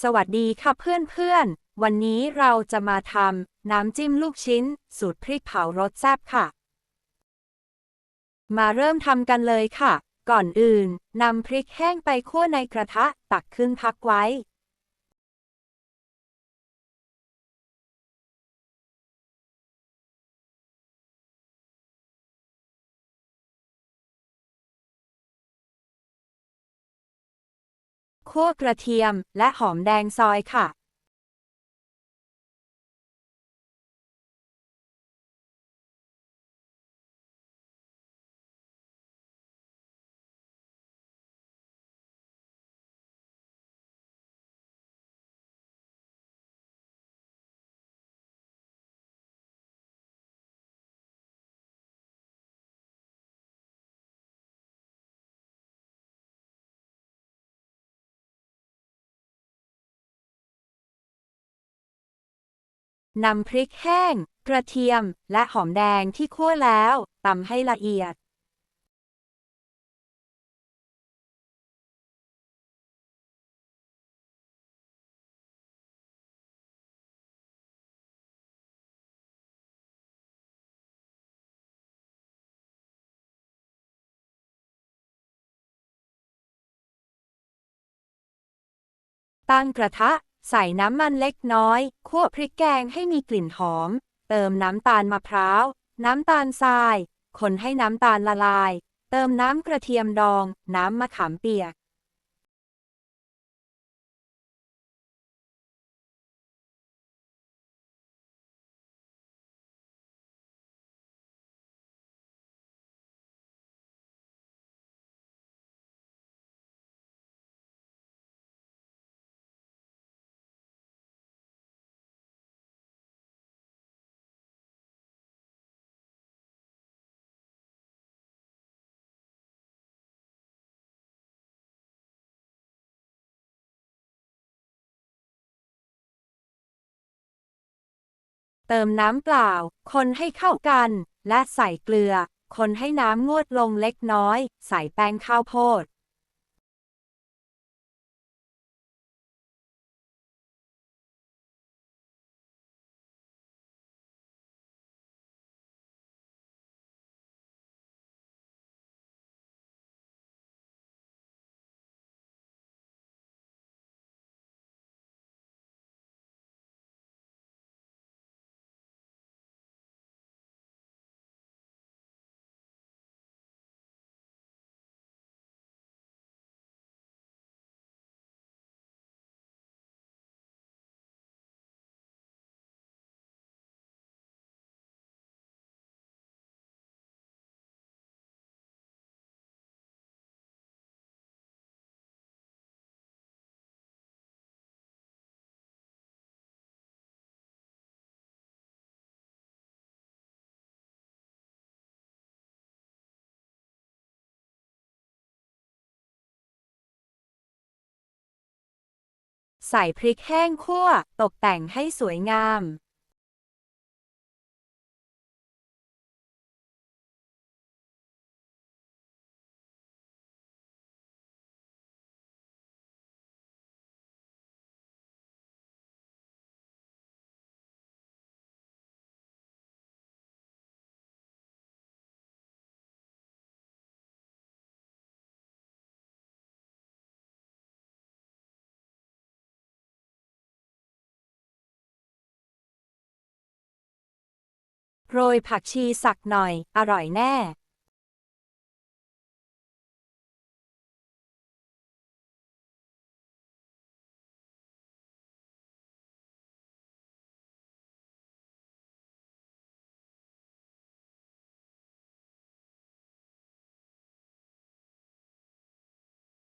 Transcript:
สวัสดีค่ะเพื่อนๆ วันนี้เราจะมาทำน้ำจิ้มลูกชิ้น สูตรพริกเผารสแซ่บค่ะ มาเริ่มทำกันเลยค่ะ ก่อนอื่นนำพริกแห้งไปคั่วในกระทะตักขึ้นพักไว้ คั่วกระเทียมและหอมแดงซอยค่ะ นำพริกแห้ง กระเทียม และหอมแดงที่คั่วแล้วตำให้ละเอียด ตั้งกระทะ ใส่น้ำมันเล็กน้อยคั่วพริกแกงให้มีกลิ่นหอม เติมน้ำตาลมะพร้าว น้ำตาลทราย คนให้น้ำตาลละลาย เติมน้ำกระเทียมดอง น้ำมะขามเปียก เติมน้ำเปล่า คนให้เข้ากัน และใส่เกลือ คนให้น้ำงวดลงเล็กน้อย ใส่แป้งข้าวโพด ใส่พริกแห้งคั่วตกแต่งให้สวยงาม โรยผักชีสักหน่อย อร่อยแน่